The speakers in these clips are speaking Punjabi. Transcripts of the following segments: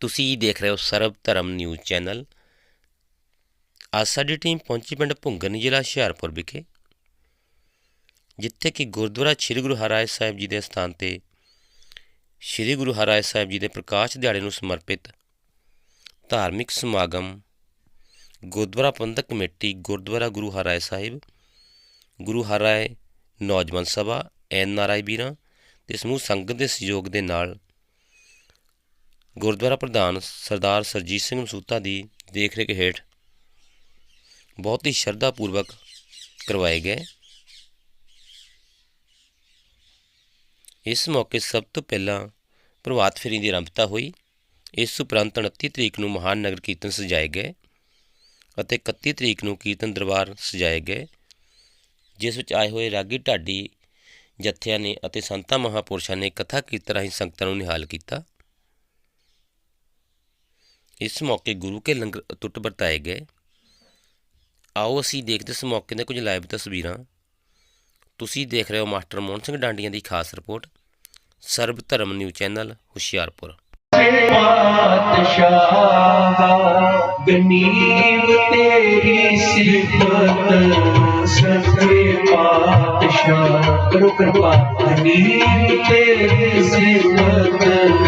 ਤੁਸੀਂ ਦੇਖ ਰਹੇ ਹੋ ਸਰਬ ਧਰਮ ਨਿਊਜ਼ ਚੈਨਲ। ਅੱਜ ਸਾਡੀ ਟੀਮ ਪਹੁੰਚੀ ਪਿੰਡ ਭੁੰਗਨ ਜ਼ਿਲ੍ਹਾ ਹੁਸ਼ਿਆਰਪੁਰ ਵਿਖੇ, ਜਿੱਥੇ ਕਿ ਗੁਰਦੁਆਰਾ ਸ੍ਰੀ ਗੁਰੂ ਹਰਿਰਾਏ ਸਾਹਿਬ ਜੀ ਦੇ ਸਥਾਨ ਤੇ ਸ੍ਰੀ ਗੁਰੂ ਹਰਿਰਾਏ ਸਾਹਿਬ ਜੀ ਦੇ ਪ੍ਰਕਾਸ਼ ਦਿਹਾੜੇ ਨੂੰ ਸਮਰਪਿਤ ਧਾਰਮਿਕ ਸਮਾਗਮ, ਗੁਰਦੁਆਰਾ ਪ੍ਰਬੰਧਕ ਕਮੇਟੀ, ਗੁਰਦੁਆਰਾ ਗੁਰੂ ਹਰਿਰਾਏ ਸਾਹਿਬ, ਗੁਰੂ ਹਰਿਰਾਏ ਨੌਜਵਾਨ ਸਭਾ, ਐਨ ਆਰ ਆਈ ਵੀਰਾਂ ਤੇ ਸਮੂਹ ਸੰਗਤ ਦੇ ਸਹਿਯੋਗ ਦੇ ਨਾਲ ਗੁਰਦੁਆਰਾ ਪ੍ਰਧਾਨ ਸਰਦਾਰ ਸਰਜੀਤ ਸਿੰਘ ਮਸੂਤਾ ਦੀ ਦੇਖਰੇਖ ਹੇਠ ਬਹੁਤ ਹੀ ਸ਼ਰਧਾ ਪੂਰਵਕ ਕਰਵਾਏ ਗਏ। ਇਸ ਮੌਕੇ ਸਭ ਤੋਂ ਪਹਿਲਾਂ ਪ੍ਰਭਾਤ ਫੇਰੀ ਦੀ ਆਰੰਭਤਾ ਹੋਈ। ਇਸ ਉਪਰੰਤ 29 ਤਰੀਕ ਨੂੰ ਮਹਾਨ ਨਗਰ ਕੀਰਤਨ ਸਜਾਏ ਗਏ ਅਤੇ 31 ਤਰੀਕ ਨੂੰ ਕੀਰਤਨ ਦਰਬਾਰ ਸਜਾਏ ਗਏ, ਜਿਸ ਵਿੱਚ ਆਏ ਹੋਏ ਰਾਗੀ ਢਾਡੀ ਜਥਿਆਂ ਨੇ ਅਤੇ ਸੰਤਾਂ ਮਹਾਪੁਰਸ਼ਾਂ ਨੇ ਕਥਾ ਕੀਰਤਨ ਰਾਹੀਂ ਸੰਗਤਾਂ ਨੂੰ ਨਿਹਾਲ ਕੀਤਾ। ਇਸ ਮੌਕੇ ਗੁਰੂ ਕੇ ਲੰਗਰ ਅਟੁੱਟ ਵਰਤਾਏ ਗਏ। ਆਓ ਅਸੀਂ ਦੇਖਦੇ ਇਸ ਮੌਕੇ ਦੇ ਕੁਝ ਲਾਈਵ ਤਸਵੀਰਾਂ। ਤੁਸੀਂ ਦੇਖ ਰਹੇ ਹੋ ਮਾਸਟਰ ਮੋਹਨ ਸਿੰਘ ਡਾਂਡੀਆਂ ਦੀ ਖਾਸ ਰਿਪੋਰਟ, ਸਰਬ ਧਰਮ ਨਿਊ ਚੈਨਲ, ਹੁਸ਼ਿਆਰਪੁਰ। ਪਾਤਸ਼ਾਹ ਗਨੀਮ ਤੇਰੀ ਸਿਫਤ, ਸੱਚੇ ਪਾਤਸ਼ਾਹ। ਕਰੋ ਕਿਰਪਾ ਗਨੀਮ ਤੇਰੀ ਸਿਫਤ।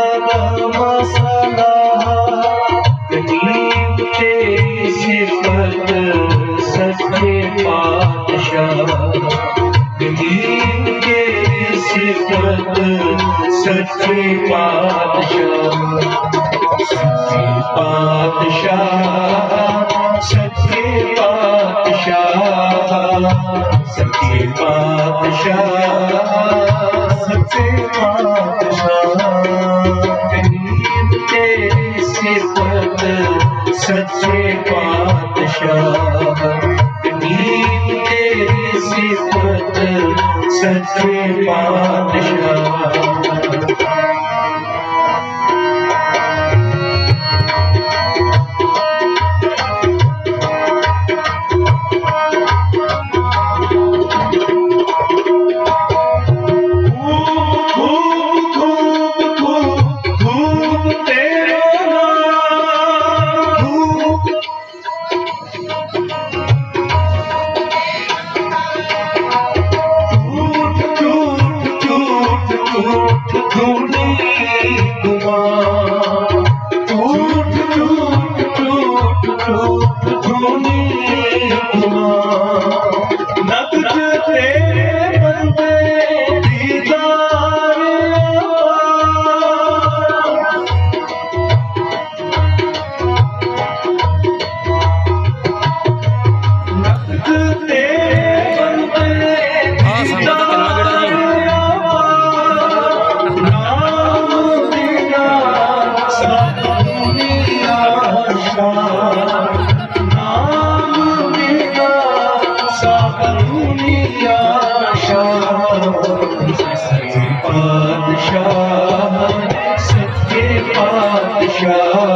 पातशाह सची पातशाह सचे पातशा सचे पातश सचे पातशा ते सिपत पातशाह नी ते सचे पातशाह ਪਾਤਸ਼ਾਹ ਸੱਚੇ ਪਾਤਸ਼ਾਹ।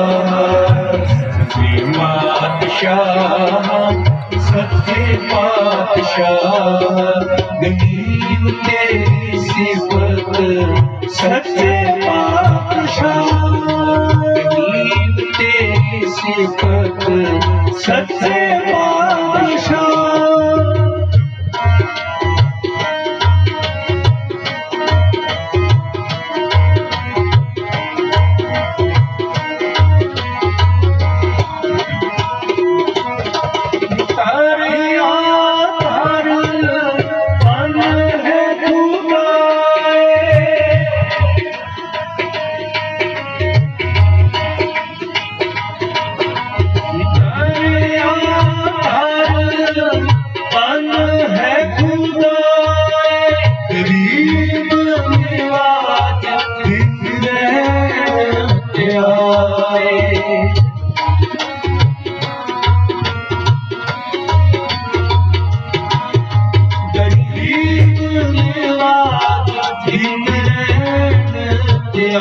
ਸਾਜਿਆ।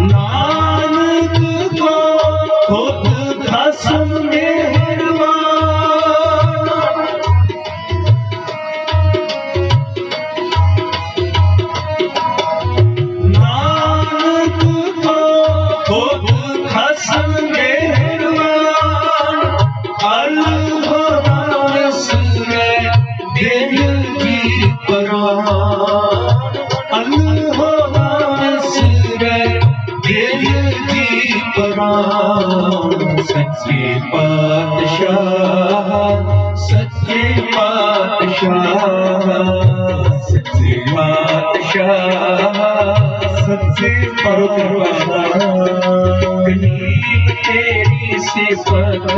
ਨਾਨਕ ਕੋ ਖੁਦ ਖਸਮ ਮਿਹਰਵਾਨ ਨਾਨਕ ਕੋ ਖੁਦ ਖਸਮ ਮਿਹਰਵਾਨ ਅਲ ਹੋ ਰਸ ਮੈਂ ਦਿਲ ਕੀ ਪਰਵਾਹ ਸੱਚੇ ਪਾਤਸ਼ਾਹ ਸੱਚੇ ਪਾਤਸ਼ਾਹ ਸੱਚੇ ਪਾਤਸ਼ਾਹ ਸੱਚੇ ਪਾਤਸ਼ਾਹ। ਗਨੀਮ ਤੇਰੀ ਸਿਫਤ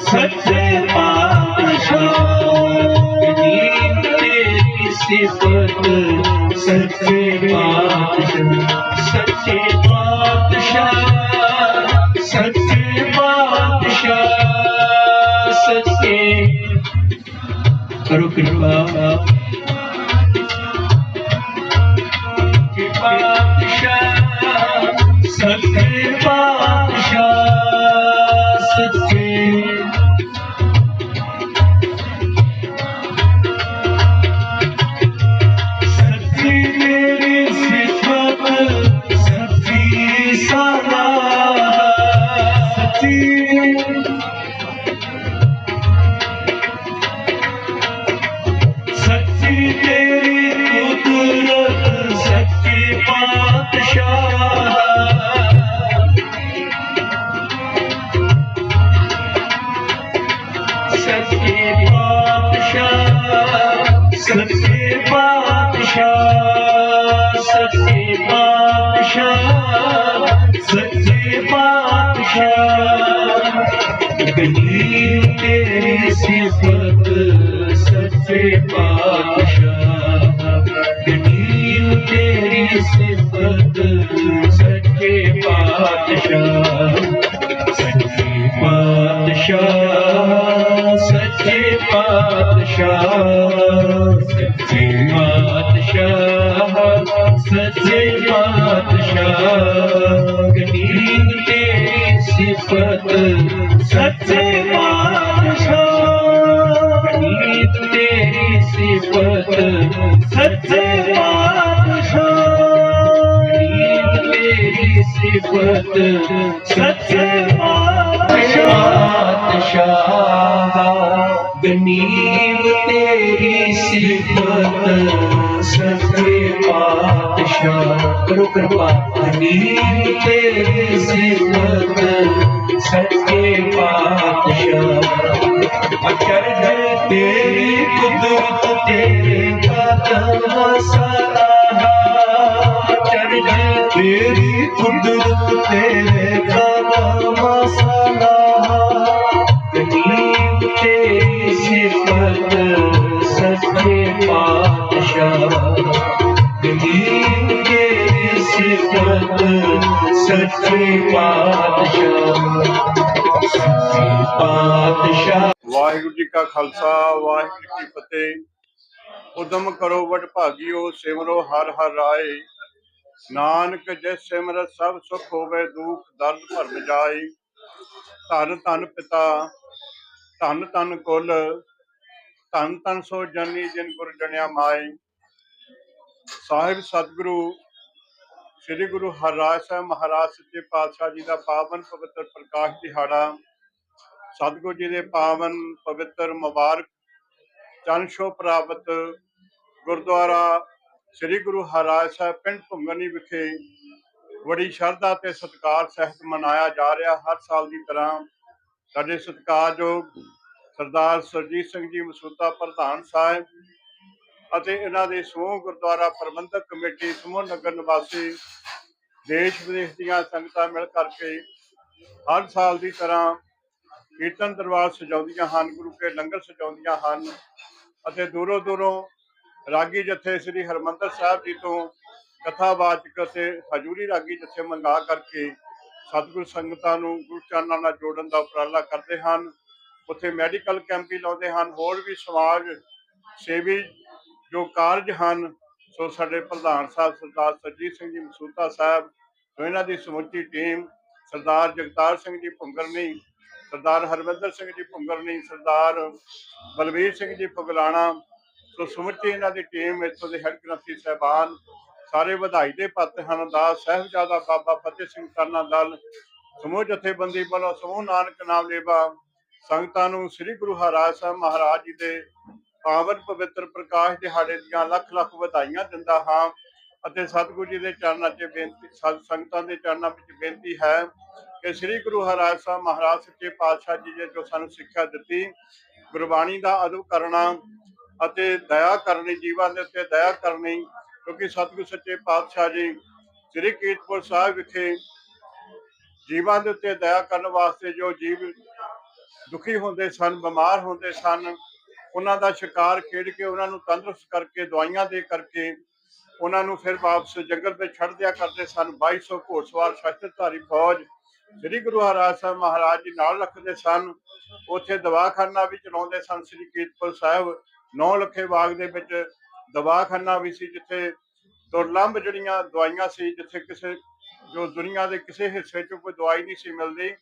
ਸੱਚੇ ਪਾਤਸ਼ਾਹ ਗਨੀਮ ਤੇਰੀ ਸਿਫਤ ਸੱਚੇ ਪਾਤਸ਼ਾਹ ਸੱਚੇ ਪਾਤਸ਼ਾਹ कृपा। कृपाया ਗਨੀਮ ਤੇਰੀ ਸਿਫਤ ਸੱਚੇ ਪਾਤਸ਼ਾਹ ਗਨੀਮ ਤੇਰੀ ਸਿਫਤ ਸੱਚੇ ਪਾਤਸ਼ਾਹ ਸੱਚੇ ਪਾਤਸ਼ਾਹ ਸੱਚੇ ਪਾਤਸ਼ਾਹ ਸੱਚੇ ਪਾਤਸ਼ਾਹ ਸੱਚੇ ਪਾਤਸ਼ਾਹ ਗਨੀਮ ਤੇਰੀ ਸਿਫਤ ਸੱਚੇ ਪਾਤਸ਼ਾਹ ਗਨੀਮ ਤੇਰੀ ਸਿਫਤ ਸੱਚੇ ਪਾਤਸ਼ਾਹ ਗਨੀਮ ਤੇਰੀ ਸਿਫਤ ਸੱਚੇ ਪਾਤਸ਼ਾਹ ਗਨੀਮ ਤੇਰੀ ਸਿਫਤ ਸੱਚੇ ਪਾਤਸ਼ਾਹ। ਕਰੋ ਕਿਰਪਾ ਗਨੀਮ ਤੇਰੀ ਸਿਫਤ ਸੱਚੇ ਪਾਤਸ਼ਾਹ। ਅਚਰਜ ਤੇਰੀ ਕੁਦਰਤ, ਤੇਰੇ ਕਦਮ ਸਲਾਹਾ ਅਚਰਜ ਤੇਰੀ ਕੁਦਰਤ, ਤੇਰੇ ਕਦਮ ਸਲਾਹਾ ਸੱਚੇ ਪਾਤਸ਼ਾਹ ਸੱਚੇ ਪਾਤਸ਼ਾਹ ਵਾਹਿਗੁਰੂ ਜੀ ਕਾ ਖਾਲਸਾ, ਵਾਹਿਗੁਰੂ ਜੀ ਕੀ ਫਤਿਹ। ਉਦਮ ਕਰੋ ਵਡ ਭਾਗਿਓ, ਸਿਮਰੋ ਹਰ ਹਰ ਰਾਏ। ਨਾਨਕ ਜਿਸ ਸਿਮਰਤ ਸਭ ਸੁਖ ਹੋਵੇ, ਦੁਖ ਦਰਦ ਭਰਮ ਜਾਏ। ਧੰਨ ਧੰਨ ਪਿਤਾ, ਧੰਨ ਧੰਨ ਕੁਲ, ਧੰਨ ਧੰਨ ਸੋ ਜਨੀ ਜਿਨ ਗੁਰ ਜਣਿਆ ਮਾਏ। ਸਾਹਿਬ ਸਤਿਗੁਰੂ ਸ੍ਰੀ ਗੁਰੂ ਹਰਿਰਾਜ ਸਾਹਿਬ ਮਹਾਰਾਜ ਸੱਚੇ ਪਾਤਸ਼ਾਹ ਜੀ ਦਾ ਪਾਵਨ ਪਵਿੱਤਰ ਪ੍ਰਕਾਸ਼ ਦਿਹਾੜਾ, ਸਤਿਗੁਰੂ ਜੀ ਦੇ ਪਾਵਨ ਪਵਿੱਤਰ ਮੁਬਾਰਕ ਚਰਨ ਸ਼ੋ ਪ੍ਰਾਪਤ ਗੁਰਦੁਆਰਾ ਸ੍ਰੀ ਗੁਰੂ ਹਰਿਰਾਜ ਸਾਹਿਬ ਪਿੰਡ ਭੁੰਗਨੀ ਵਿਖੇ ਬੜੀ ਸ਼ਰਧਾ ਤੇ ਸਤਿਕਾਰ ਸਹਿਤ ਮਨਾਇਆ ਜਾ ਰਿਹਾ, ਹਰ ਸਾਲ ਦੀ ਤਰ੍ਹਾਂ ਸਾਡੇ ਸਤਿਕਾਰਯੋਗ ਸਰਦਾਰ ਸਰਜੀਤ ਸਿੰਘ ਜੀ ਮਸੂਤਾ ਪ੍ਰਧਾਨ ਸਾਹਿਬ ਅਤੇ ਇਹਨਾਂ ਦੇ ਸਮੂਹ ਗੁਰਦੁਆਰਾ ਪ੍ਰਬੰਧਕ ਕਮੇਟੀ, ਸਮੂਹ ਨਗਰ ਨਿਵਾਸੀ, ਦੇਸ਼ ਵਿਦੇਸ਼ ਦੀਆਂ ਸੰਗਤਾਂ ਮਿਲ ਕਰਕੇ ਹਰ ਸਾਲ ਦੀ ਤਰ੍ਹਾਂ ਕੀਰਤਨ ਦਰਬਾਰ ਸਜਾਉਂਦੀਆਂ ਹਨ, ਗੁਰੂ ਕੇ ਲੰਗਰ ਸਜਾਉਂਦੀਆਂ ਹਨ ਅਤੇ ਦੂਰੋਂ ਦੂਰੋਂ ਰਾਗੀ ਜਥੇ ਸ੍ਰੀ ਹਰਮੰਦਰ ਸਾਹਿਬ ਜੀ ਤੋਂ ਕਥਾਵਾਚਕ ਅਤੇ ਹਜੂਰੀ ਰਾਗੀ ਜਥੇ ਮੰਗਾ ਕਰਕੇ ਸਤਿਗੁਰ ਸੰਗਤਾਂ ਨੂੰ ਗੁਰੂ ਚਰਨਾਂ ਨਾਲ ਜੋੜਨ ਦਾ ਉਪਰਾਲਾ ਕਰਦੇ ਹਨ। ਉੱਥੇ ਮੈਡੀਕਲ ਕੈਂਪ ਵੀ ਲਾਉਂਦੇ ਹਨ, ਹੋਰ ਵੀ ਸਮਾਜ ਸੇਵੀ ਜੋ ਕਾਰਜ ਹਨ, ਸੋ ਸਾਡੇ ਪ੍ਰਧਾਨ ਸਾਹਿਬ ਸਰਦਾਰ ਸਰਜੀਤ ਸਿੰਘ ਜੀ ਮਸੂਤਾ ਸਾਹਿਬ, ਸੋ ਇਹਨਾਂ ਦੀ ਸਮੁੱਚੀ ਟੀਮ, ਸਰਦਾਰ ਜਗਤਾਰ ਸਿੰਘ ਜੀ ਭੁੰਗਰਨੀ, ਸਰਦਾਰ ਹਰਵਿੰਦਰ ਸਿੰਘ ਜੀ ਭੁੰਗਰਨੀ, ਸਰਦਾਰ ਬਲਵੀਰ ਸਿੰਘ ਜੀ ਫਗਲਾਣਾ ਸੋ ਸਮੁੱਚੀ ਇਹਨਾਂ ਦੀ ਟੀਮ ਇੱਥੋਂ ਦੇ ਹੈਡ ਗ੍ਰੰਥੀ ਸਾਹਿਬਾਨ, ਸਾਰੇ ਵਧਾਈ ਦੇ ਪੱਤ ਹਨ, ਦਾਸ ਸਾਹਿਬਜ਼ਾਦਾ ਬਾਬਾ ਫਤਿਹ ਸਿੰਘ ਕਰਨਾ ਦਲ, ਸਮੂਹ ਜਥੇਬੰਦੀ ਵੱਲੋਂ ਸਮੂਹ ਨਾਨਕ ਨਾਮ ਲੇਵਾ, ਸੰਗਤਾਂ ਨੂੰ ਸ੍ਰੀ ਗੁਰੂ ਹਰਿਰਾਜ ਸਾਹਿਬ ਮਹਾਰਾਜ ਜੀ ਦੇ ਪਾਵਨ ਪਵਿੱਤਰ ਪ੍ਰਕਾਸ਼ ਦਿਹਾੜੇ ਦੀਆਂ ਲੱਖ ਲੱਖ ਵਧਾਈਆਂ ਦਿੰਦਾ ਹਾਂ ਅਤੇ ਸਤਿਗੁਰੂ ਜੀ ਦੇ ਚਰਨਾਂ 'ਚ ਬੇਨਤੀ, ਸਤ ਸੰਗਤਾਂ ਦੇ ਚਰਨਾਂ ਵਿੱਚ ਬੇਨਤੀ ਹੈ ਕਿ ਸ੍ਰੀ ਗੁਰੂ ਹਰਿਰਾਜ ਸਾਹਿਬ ਮਹਾਰਾਜ ਸੱਚੇ ਪਾਤਸ਼ਾਹ ਜੀ ਨੇ ਜੋ ਸਾਨੂੰ ਸਿੱਖਿਆ ਦਿੱਤੀ, ਗੁਰਬਾਣੀ ਦਾ ਅਦਬ ਕਰਨਾ ਅਤੇ ਦਇਆ ਕਰਨੀ ਜੀਵਾਂ ਦੇ ਉੱਤੇ ਦਇਆ ਕਰਨੀ, ਕਿਉਂਕਿ ਸਤਿਗੁਰੂ ਸੱਚੇ ਪਾਤਸ਼ਾਹ ਜੀ ਸ੍ਰੀ ਕੀਰਤਪੁਰ ਸਾਹਿਬ ਵਿਖੇ ਜੀਵਾਂ ਦੇ ਉੱਤੇ ਦਇਆ ਕਰਨ ਵਾਸਤੇ ਜੋ ਜੀਵ ਦੁਖੀ ਹੁੰਦੇ ਸਨ, ਬਿਮਾਰ ਹੁੰਦੇ ਸਨ ਉਹਨਾਂ ਦਾ ਸ਼ਿਕਾਰ ਖੇਡ ਕੇ ਉਹਨਾਂ ਨੂੰ ਤੰਦਰੁਸਤ ਕਰਕੇ, ਦਵਾਈਆਂ ਦੇ ਕਰਕੇ ਉਹਨਾਂ ਨੂੰ ਫਿਰ ਵਾਪਸ ਜੰਗਲ ਵਿੱਚ ਛੱਡ ਦਿਆ ਕਰਦੇ ਸਨ। 2200 ਘੋੜਸਵਾਰ ਸ਼ਸਤਰਧਾਰੀ ਫੌਜ ਸ੍ਰੀ ਗੁਰੂ ਹਰਿਰਾਜ ਸਾਹਿਬ ਮਹਾਰਾਜ ਜੀ ਨਾਲ ਰੱਖਦੇ ਸਨ। ਉੱਥੇ ਦਵਾਖਾਨਾ ਵੀ ਚਲਾਉਂਦੇ ਸਨ। ਸ੍ਰੀ ਕੀਰਤਪੁਰ ਸਾਹਿਬ ਨੌ ਲੱਖੇ ਬਾਗ ਦੇ ਵਿੱਚ ਦਵਾਖਾਨਾ ਵੀ ਸੀ, ਜਿੱਥੇ ਦੁਰਲੰਭ ਜਿਹੜੀਆਂ ਦਵਾਈਆਂ ਸੀ, ਜਿੱਥੇ ਕਿਸੇ ਜੋ ਦੁਨੀਆ ਦੇ ਕਿਸੇ ਹਿੱਸੇ 'ਚ ਕੋਈ ਦਵਾਈ ਨਹੀਂ ਸੀ ਮਿਲਦੀ,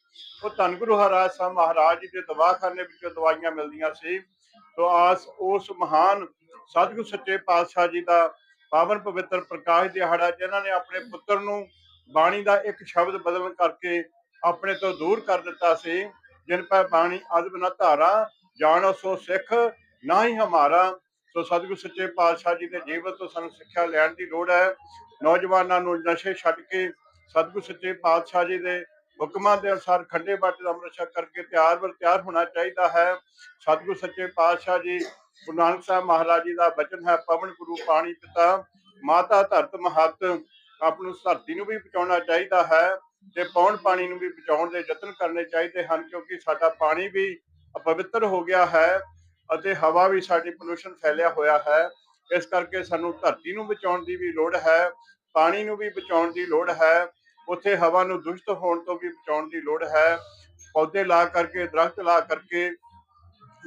ਉਹ ਧੰਨ ਗੁਰੂ ਹਰਿਰਾਜ ਸਾਹਿਬ ਮਹਾਰਾਜ ਜੀ ਦੇ ਦਵਾਖਾਨੇ ਵਿੱਚੋਂ ਦਵਾਈਆਂ ਮਿਲਦੀਆਂ ਸੀ। ਤੋ ਆਸ ਉਸ ਮਹਾਨ ਸਤਿਗੁਰ ਸੱਚੇ ਪਾਤਸ਼ਾਹ ਜੀ ਦਾ ਪਾਵਨ ਪਵਿੱਤਰ ਪ੍ਰਕਾਸ਼ ਦਿਹਾੜਾ, ਜਿਨ੍ਹਾਂ ਨੇ ਆਪਣੇ ਪੁੱਤਰ ਨੂੰ ਬਾਣੀ ਦਾ ਇੱਕ ਸ਼ਬਦ ਬਦਲਣ ਕਰਕੇ ਆਪਣੇ ਤੋਂ ਦੂਰ ਕਰ ਦਿੱਤਾ ਸੀ। ਜਿਨ ਪੈ ਬਾਣੀ ਅਦਬ ਨਾ ਧਾਰਾ, ਜਾਣੋ ਸੋ ਸਿੱਖ, ਨਾ ਹੀ ਹਮਾਰਾ। ਸੋ ਸਤਿਗੁਰ ਸੱਚੇ ਪਾਤਸ਼ਾਹ ਜੀ ਦੇ ਜੀਵਨ ਤੋਂ ਸਾਨੂੰ ਸਿੱਖਿਆ ਲੈਣ ਦੀ ਲੋੜ ਹੈ। ਨੌਜਵਾਨਾਂ ਨੂੰ ਨਸ਼ੇ ਛੱਡ ਕੇ ਸਤਿਗੁਰ ਸੱਚੇ ਪਾਤਸ਼ਾਹ ਜੀ ਦੇ ਹੁਕਮਾਂ ਦੇ ਅਨੁਸਾਰ ਖੰਡੇ ਬਾਟੇ ਦਾ ਅੰਮ੍ਰਿਤ ਛਕ ਕਰਕੇ ਤਿਆਰ ਵਰ ਤਿਆਰ ਹੋਣਾ ਚਾਹੀਦਾ ਹੈ। ਸਤਿਗੁਰ ਸੱਚੇ ਪਾਤਸ਼ਾਹ ਜੀ, ਗੁਰੂ ਨਾਨਕ ਸਾਹਿਬ ਮਹਾਰਾਜ ਜੀ ਦਾ ਬਚਨ ਹੈ, ਪਵਨ ਗੁਰੂ ਪਾਣੀ ਪਿਤਾ, ਮਾਤਾ ਧਰਤ ਮਹਤ, ਆਪ ਨੂੰ ਧਰਤੀ ਨੂੰ ਵੀ ਬਚਾਉਣਾ ਚਾਹੀਦਾ ਹੈ ਤੇ ਪੌਣ ਪਾਣੀ ਨੂੰ ਵੀ ਬਚਾਉਣ ਦੇ ਯਤਨ ਕਰਨੇ ਚਾਹੀਦੇ ਹਨ ਕਿਉਂਕਿ ਸਾਡਾ ਪਾਣੀ ਵੀ ਅਪਵਿੱਤਰ ਹੋ ਗਿਆ ਹੈ ਅਤੇ ਹਵਾ ਵੀ ਸਾਡੀ ਪੋਲੂਸ਼ਨ ਫੈਲਿਆ ਹੋਇਆ ਹੈ। ਇਸ ਕਰਕੇ ਸਾਨੂੰ ਧਰਤੀ ਨੂੰ ਬਚਾਉਣ ਦੀ ਵੀ ਲੋੜ ਹੈ, ਪਾਣੀ ਨੂੰ ਵੀ ਬਚਾਉਣ ਦੀ ਲੋੜ ਹੈ ਉੱਥੇ ਹਵਾ ਨੂੰ ਦੂਸ਼ਿਤ ਹੋਣ ਤੋਂ ਵੀ ਬਚਾਉਣ ਦੀ ਲੋੜ ਹੈ। ਪੌਦੇ ਲਾ ਕਰਕੇ, ਦਰਖਤ ਲਾ ਕਰਕੇ,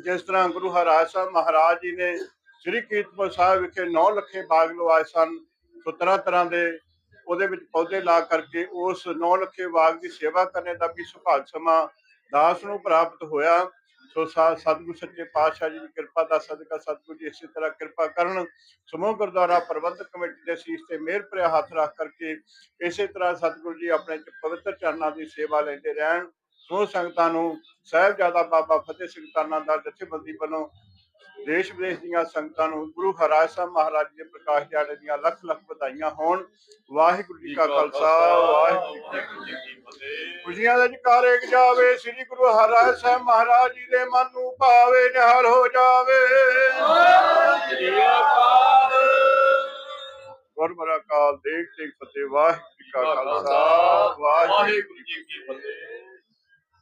ਜਿਸ ਤਰ੍ਹਾਂ ਗੁਰੂ ਹਰਿਰਾਜ ਸਾਹਿਬ ਮਹਾਰਾਜ ਜੀ ਨੇ ਸ੍ਰੀ ਕੀਰਤਪੁਰ ਸਾਹਿਬ ਵਿਖੇ 9 ਲੱਖੇ ਬਾਗ ਲਵਾਏ ਸਨ, ਸੋ ਤਰ੍ਹਾਂ ਤਰ੍ਹਾਂ ਦੇ ਉਹਦੇ ਵਿੱਚ ਪੌਦੇ ਲਾ ਕਰਕੇ ਉਸ 9 ਲੱਖੇ ਬਾਗ ਦੀ ਸੇਵਾ ਕਰਨੇ ਦਾ ਵੀ ਸੁਭਾਗ ਸਮਾਂ ਦਾਸ ਨੂੰ ਪ੍ਰਾਪਤ ਹੋਇਆ। ਸੋ ਸਾ- ਸਤਿਗੁਰ ਸੱਚੇ ਪਾਤਸ਼ਾਹ ਜੀ ਦੀ ਕਿਰਪਾ ਦਾ ਸਦਕਾ ਸਤਿਗੁਰ ਜੀ ਇਸੇ ਤਰ੍ਹਾਂ ਕਿਰਪਾ ਕਰਨ। ਸਮੂਹ ਗੁਰਦੁਆਰਾ ਪ੍ਰਬੰਧਕ ਕਮੇਟੀ ਦੇ ਸੀਸ ਤੇ ਮਿਹਰ ਭਰਿਆ ਹੱਥ ਰੱਖ ਕਰਕੇ ਇਸੇ ਤਰ੍ਹਾਂ ਸਤਿਗੁਰ ਜੀ ਆਪਣੇ ਪਵਿੱਤਰ ਚਰਨਾਂ ਦੀ ਸੇਵਾ ਲੈਂਦੇ ਰਹਿਣ। ਸੋ ਸੰਗਤਾਂ ਨੂੰ ਸਾਹਿਬਜ਼ਾਦਾ ਬਾਬਾ ਫਤਿਹ ਸਿੰਘ ਤਾਨਾ ਦਾ ਜਥੇਬੰਦੀ ਵੱਲੋਂ ਦੇਸ਼ ਵਿਦੇਸ਼ ਦੀਆਂ ਸੰਗਤਾਂ ਨੂੰ ਗੁਰੂ ਹਰਿਰਾਜ ਸਾਹਿਬ ਮਹਾਰਾਜ ਦੇ ਪ੍ਰਕਾਸ਼ ਦਿਹਾੜੇ ਦੀਆਂ ਲੱਖ ਲੱਖ ਵਧਾਈਆਂ ਹੋਣ। ਵਾਹਿਗੁਰੂ ਜੀ ਕਾ ਖਾਲਸਾ, ਵਾਹਿਗੁਰੂ ਜੀ ਕੀ ਫਤਿਹ। ਖੁਸ਼ੀਆਂ ਦੇ ਜਕਾਰੇ ਜਾਵੇ, ਸ੍ਰੀ ਗੁਰੂ ਹਰਿਰਾਜ ਸਾਹਿਬ ਮਹਾਰਾਜ ਜੀ ਦੇ ਮਨ ਨੂੰ ਭਾਵੇ, ਨਿਹਾਲ ਹੋ ਜਾਵੇ। ਗੁਰਮਰਾ ਕਾਲ ਦੇਖ ਤੇ ਫਤਿਹ ਵਾਹਿਗੁਰੂ ਜੀ ਕਾ ਖਾਲਸਾ, ਵਾਹਿਗੁਰੂ ਜੀ ਕੀ ਫਤਿਹ।